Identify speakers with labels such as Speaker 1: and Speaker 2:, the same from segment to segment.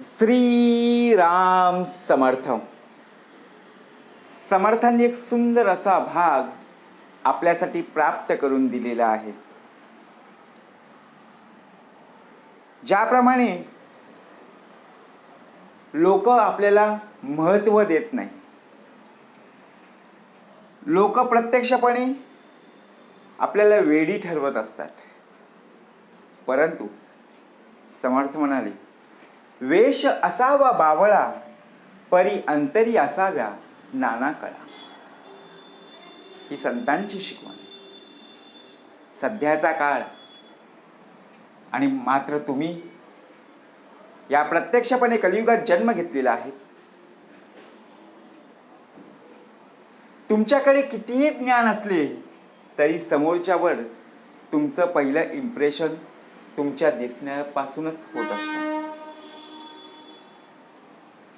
Speaker 1: श्रीराम समर्थ समर्थांनी एक सुंदर असा भाग आपल्यासाठी प्राप्त करून दिलेला आहे. ज्याप्रमाणे लोक आपल्याला महत्त्व देत नाही. लोक प्रत्यक्षपणे आपल्याला वेडी ठरवत असतात. परंतु समर्थ म्हणाले वेश असावा बावळा परी अंतरी असाव्या नाना कळा. ही संतांची शिकवण. सध्याचा काळ आणि मात्र तुम्ही या प्रत्यक्षपणे कलियुगात जन्म घेतलेला आहे. तुमच्याकडे कितीही ज्ञान असले तरी समोरच्यावर तुमचं पहिलं इम्प्रेशन तुमच्या दिसण्यापासूनच होत असतं.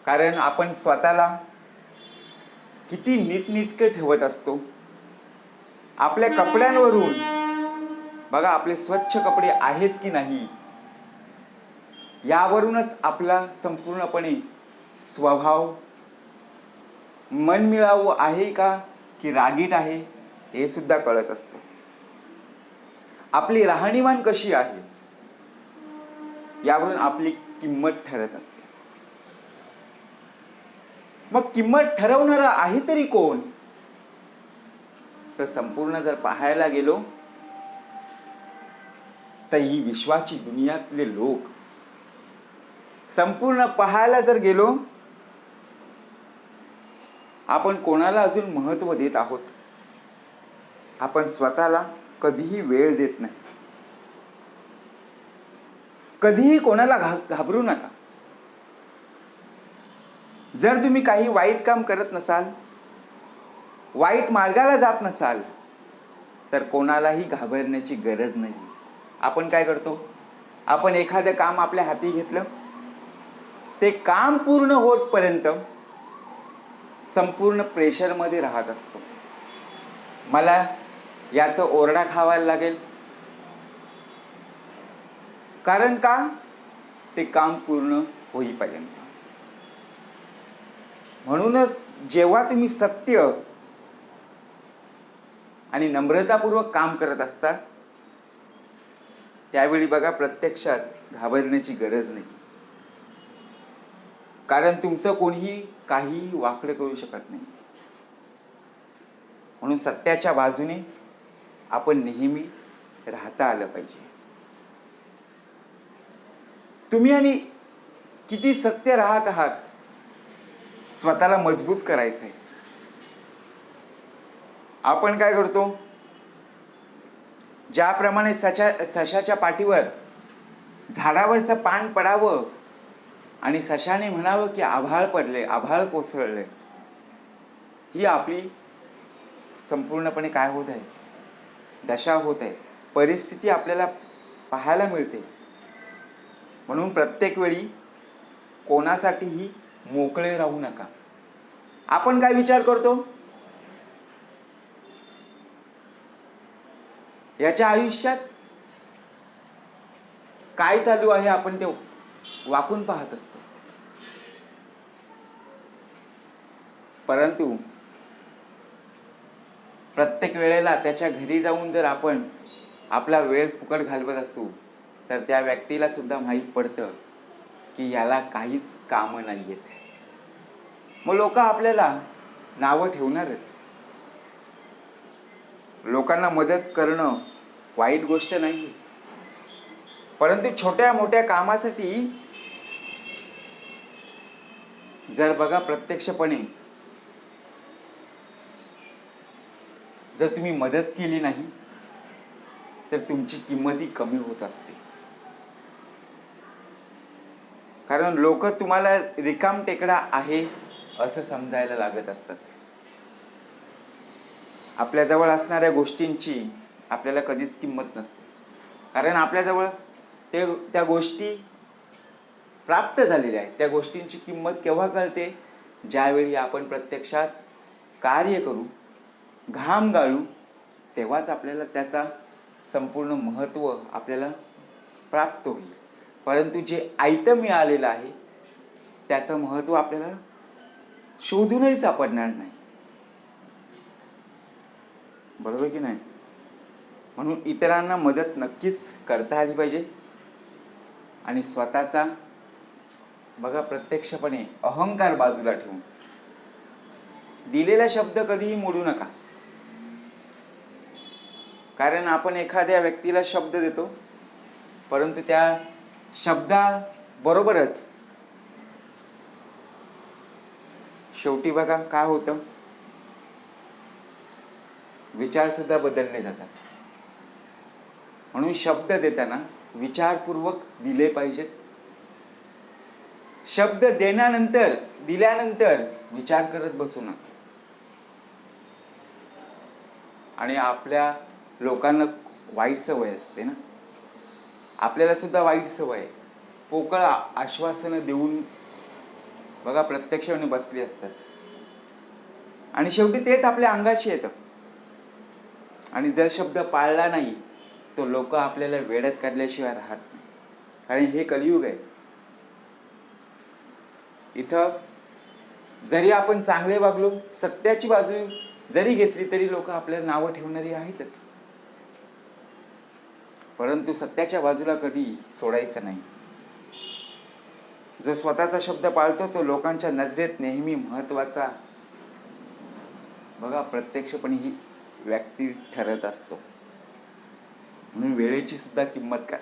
Speaker 1: कारण आपण स्वतःला किती नीटनीटके ठेवत असतो. आपल्या कपड्यांवरून. बघा आपले स्वच्छ कपडे आहेत की नाही? यावरूनच आपला संपूर्णपणे स्वभाव मनमिळावू आहे का की रागीट आहे हे सुद्धा कळत असतं. आपली राहणीमान कशी आहे? यावरून आपली किंमत ठरत असते. मग किंमत ठरवणारा आहे तरी कोण? तर संपूर्ण जर पाहायला गेलो तर ही विश्वाची दुनियातले लोक. संपूर्ण पाहायला जर गेलो आपण कोणाला अजून महत्त्व देत आहोत? आपण स्वतःला कधीही वेळ देत नाही. कधीही कोणाला घा घाबरू नका. जर तुम्ही काही वाईट काम करत नसाल वाईट मार्गाला जात नसाल तर कोणालाही घाबरण्याची गरज नाही. आपण काय करतो? आपण एखादं काम आपल्या हाती घेतलं ते काम पूर्ण होतपर्यंत संपूर्ण प्रेशरमध्ये राहत असतो. मला याचं ओरडा खावायला लागेल. कारण का? ते काम पूर्ण होईपर्यंत. म्हणूनच जेव्हा तुम्ही सत्य आणि नम्रतापूर्वक काम करत असता त्यावेळी बघा प्रत्यक्षात घाबरण्याची गरज नाही. कारण तुमचं कोणीही काही वाकडं करू शकत नाही. म्हणून सत्याच्या बाजूने आपण नेहमी राहता आलं पाहिजे. तुम्ही आणि किती सत्य राहत आहात स्वतःला मजबूत करायचं आहे आपण काय करतो? ज्याप्रमाणे सशा सशाच्या पाठीवर झाडावरचं पान पडावं आणि सशाने म्हणावं की आभाळ पडले आभाळ कोसळले ही आपली संपूर्णपणे काय होत आहे? दशा होत आहे. परिस्थिती आपल्याला पाहायला मिळते. म्हणून प्रत्येक वेळी कोणासाठीही मोकळे राहू नका. आपण काय विचार करतो? याच्या आयुष्यात काय चालू आहे आपण ते वाकून पाहत असतो. परंतु प्रत्येक वेळेला त्याच्या घरी जाऊन जर आपण आपला वेळ फुकट घालवत असू तर त्या व्यक्तीला सुद्धा माहीत पडतं की याला काहीच कामं नाही येत मग लोक आपल्याला नावं ठेवणारच. लोकांना मदत करणं वाईट गोष्ट नाही परंतु छोट्या मोठ्या कामासाठी जर बघा प्रत्यक्षपणे जर तुम्ही मदत केली नाही तर तुमची किंमतही कमी होत असते. कारण लोक तुम्हाला रिकाम टेकडा आहे असं समजायला लागत असतात. आपल्याजवळ असणाऱ्या गोष्टींची आपल्याला कधीच किंमत नसते. कारण आपल्याजवळ ते त्या गोष्टी प्राप्त झालेल्या आहेत. त्या गोष्टींची किंमत केव्हा कळते? ज्यावेळी आपण प्रत्यक्षात कार्य करू घाम गाळू तेव्हाच आपल्याला त्याचा संपूर्ण महत्त्व आपल्याला प्राप्त होईल. परंतु जे आयतं मिळालेलं आहे त्याचं महत्त्व आपल्याला शोधूनही सापडणार नाही. बरोबर की नाही? म्हणून इतरांना मदत नक्कीच करता आली पाहिजे. आणि स्वतःचा बघा प्रत्यक्षपणे अहंकार बाजूला ठेवून. दिलेला शब्द कधीही मोडू नका. कारण आपण एखाद्या व्यक्तीला शब्द देतो परंतु त्या शब्दाबरोबरच शेवटी बघा काय होतं. विचार सुद्धा बदलले जातात. म्हणून शब्द देताना विचारपूर्वक दिले पाहिजेत शब्द देण्यानंतर दिल्यानंतर विचार करत बसू नका. आणि आपल्या लोकांना वाईट सवय असते ना. आपल्याला सुद्धा वाईट सवय आहे. पोकळ आश्वासनं देऊन बघा प्रत्यक्षपणे बसली असतात. आणि शेवटी तेच आपल्या अंगाशी येतं. आणि जर शब्द पाळला नाही तो लोक आपल्याला वेड्यात काढल्याशिवाय राहत नाही. कारण हे कलियुग आहे. इथं जरी आपण चांगले वागलो सत्याची बाजू जरी घेतली तरी लोक आपल्याला नावं ठेवणारी आहेतच. परंतु सत्याच्या बाजूला कधी सोडायचं नाही. जो स्वतःचा शब्द पाळतो तो लोकांच्या नजरेत नेहमी महत्त्वाचा बघा प्रत्यक्षपणे ही व्यक्ती ठरत असतो. म्हणून वेळेची सुद्धा किंमत काय?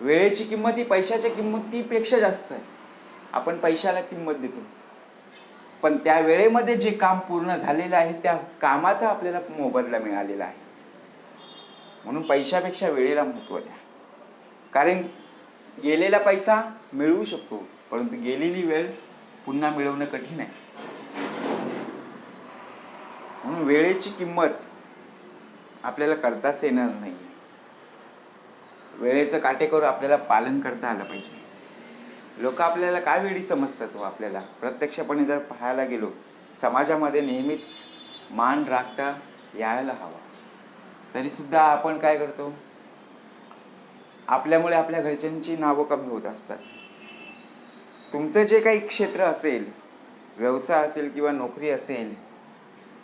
Speaker 1: वेळेची किंमत ही पैशाच्या किंमतीपेक्षा जास्त आहे. आपण पैशाला किंमत देतो. पण त्या वेळेमध्ये जे काम पूर्ण झालेलं आहे त्या कामाचा आपल्याला मोबदला मिळालेला आहे. म्हणून पैशापेक्षा वेळेला महत्त्व द्या. कारण गेलेला पैसा मिळवू शकतो परंतु गेलेली वेळ पुन्हा मिळवणं कठीण आहे. म्हणून वेळेची किंमत आपल्याला करताच येणार नाही. वेळेचं काटेकोर आपल्याला पालन करता आलं पाहिजे. लोक आपल्याला काय वेळी समजतात हो आपल्याला? प्रत्यक्षपणे जर पाहायला गेलो समाजामध्ये नेहमीच मान राखता यायला हवा. तरी सुद्धा आपण काय करतो? आपल्यामुळे आपल्या घरच्यांची नावं कमी होत असतात. तुमचं जे काही क्षेत्र असेल व्यवसाय असेल किंवा नोकरी असेल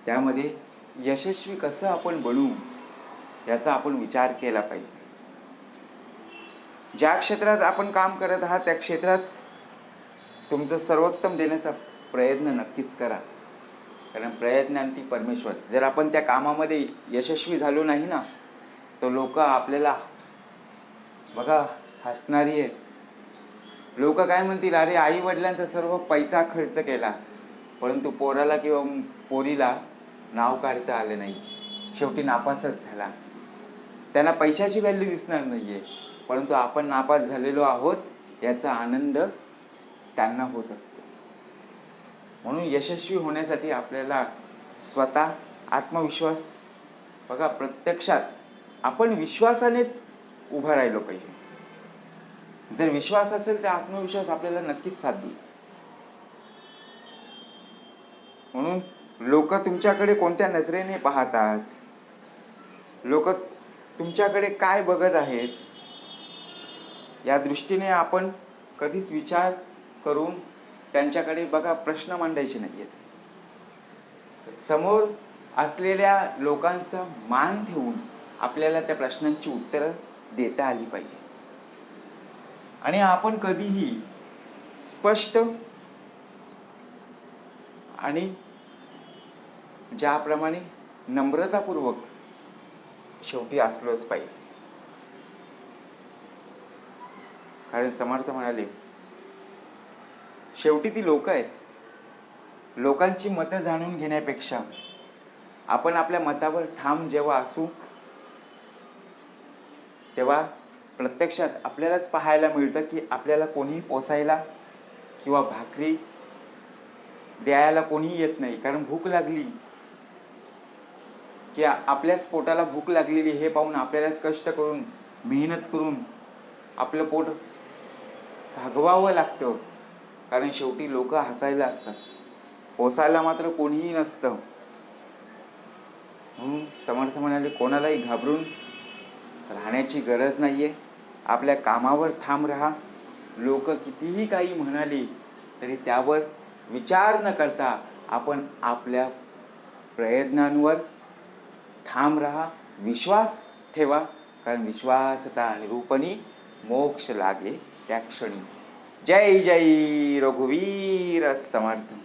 Speaker 1: त्यामध्ये यशस्वी कसं आपण बनू याचा आपण विचार केला पाहिजे. ज्या क्षेत्रात आपण काम करत आहात त्या क्षेत्रात तुमचं सर्वोत्तम देण्याचा प्रयत्न नक्कीच करा. कारण प्रयत्नांती परमेश्वर. जर आपण त्या कामामध्ये यशस्वी झालो नाही ना तर लोक आपल्याला बघा हसणारी आहेत. लोक काय म्हणतील अरे आई वडिलांचा सर्व पैसा खर्च केला परंतु पोराला किंवा पोरीला नाव काढता आलं नाही. शेवटी नापासच झाला. त्यांना पैशाची व्हॅल्यू दिसणार नाही आहे परंतु आपण नापास झालेलो आहोत याचा आनंद त्यांना होत असतो. म्हणून यशस्वी होण्यासाठी आपल्याला स्वतः आत्मविश्वास बघा प्रत्यक्षात आपण विश्वासानेच उभं राहिलो पाहिजे. जर विश्वास असेल तर आत्मविश्वास आपल्याला नक्कीच साथ देईल म्हणून लोक तुमच्याकडे कोणत्या नजरेने पाहतात? लोक तुमच्याकडे काय बघत आहेत? या दृष्टीने आपण कधीच विचार करून त्यांच्याकडे बघा प्रश्न मांडायचे नाही आहेत समोर असलेल्या लोकांचा मान ठेवून आपल्याला त्या प्रश्नांची उत्तरं देता आली पाहिजे. आणि आपण कधीही स्पष्ट आणि ज्याप्रमाणे नम्रतापूर्वक शेवटी असलोच पाहिजे. कारण समर्थ म्हणाले शेवटी ती लोक आहेत. लोकांची मतं जाणून घेण्यापेक्षा आपण आपल्या मतावर ठाम जेव्हा असू तेव्हा प्रत्यक्षात आपल्यालाच पाहायला मिळतं की आपल्याला कोणीही पोसायला किंवा भाकरी द्यायला कोणीही येत नाही. कारण भूक लागली की आपल्याच पोटाला भूक लागलेली हे पाहून आपल्यालाच कष्ट करून मेहनत करून आपलं पोट भागवावं लागतं. कारण शेवटी लोक हसायला असतात. पोसायला मात्र कोणीही नसतं. म्हणून समर्थ म्हणाले कोणालाही घाबरून राहण्याची गरज नाहीये. आपल्या कामावर ठाम राहा. लोक कितीही काही म्हणाली तरी त्यावर विचार न करता आपण आपल्या प्रयत्नांवर ठाम राहा. विश्वास ठेवा. कारण विश्वासता निरूपणी मोक्ष लागे त्या क्षणी. जय जय रघुवीर समर्थ।